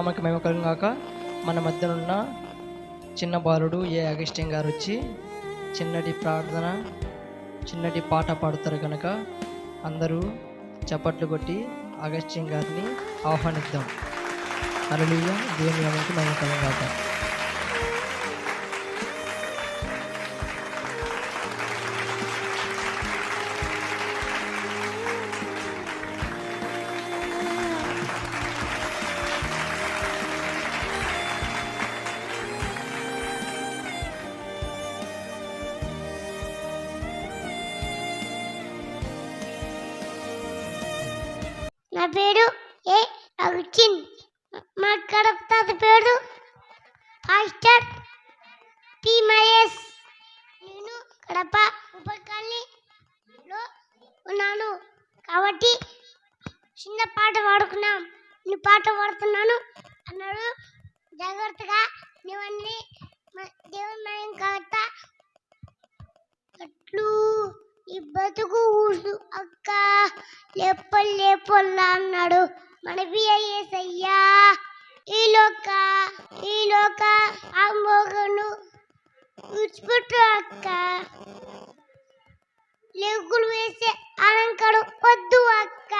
నామకి మేము కాక మన మధ్యనున్న చిన్న బాలుడు ఏ అగస్టిన్ గారు వచ్చి చిన్నటి ప్రార్థన చిన్నటి పాట పాడుతారు కనుక అందరూ చప్పట్లు కొట్టి అగస్టిన్ గారిని ఆహ్వానిద్దాం. అరళీయ దేవుని నామకి మేము కాక నా పేరు? ఏ? అగుచిన్ మా కడప తాత పేరు? Pastor P. మహేష్. నేను కడప ఉపకాలనీలో ఉన్నాను. కాబట్టి చిన్న పాట పాడుకున్నాం. నేను పాట పాడుతున్నాను. అన్నాడు. జాగ్రత్తగా నువ్వన్నీ దేవుని మయం కాక బ్రతుకు బతుకు అక్క. లేపల్ లేపల్లా అన్నాడు. మన బియ్యేసయ్యా ఈ లోక ఈ లోక ఆ మోగను విడిచిపెట్టు అక్క. లేకులు వేసే అలంకరం వద్దు అక్క.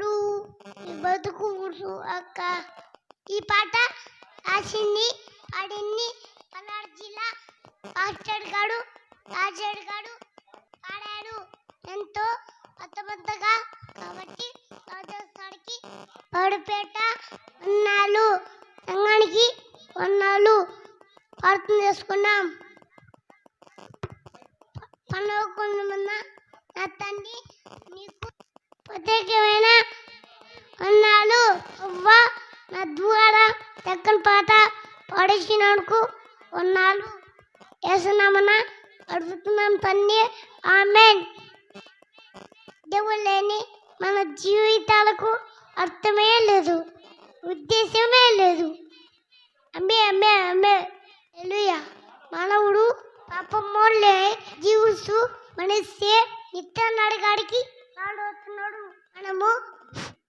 నువ్వు ఈ బతుకు ఊసు అక్క. ఈ పాట రాసింది పాడింది పల్నాడు జిల్లా మాస్టర్ గారు రాజాడు గారు. అర్థవంతగా కాబట్టి రాజస్థాన్కి పడుపేట ఉన్నాళ్ళు రంగానికి ఉన్నాళ్ళు ప్రార్థన చేసుకున్నాం. పండుగకున్న నా తండ్రి నీకు ప్రత్యేకమైన ఉన్నాళ్ళు అవ్వ నా ద్వారా దక్కన పాట పాడేసినందుకు ఉన్నాళ్ళు వేసునామన అడుగుతున్నాం తండ్రి. ఆమెన్. దేవుడు లేని మన జీవితాలకు అర్థమే లేదు. ఉద్దేశమే లేదు. అమ్మే అమ్మే అమ్మే. ఎలుయ మానవుడు పాపమ్మోళ్ళే జీవిస్తూ మనిస్తే నిత్య నడగాడికి రాడవుతున్నాడు మనము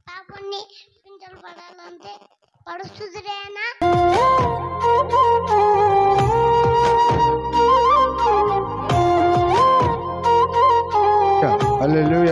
పాపాన్ని పింఛలు పడాలంటే పడుస్తుందిరేనా Hallelujah.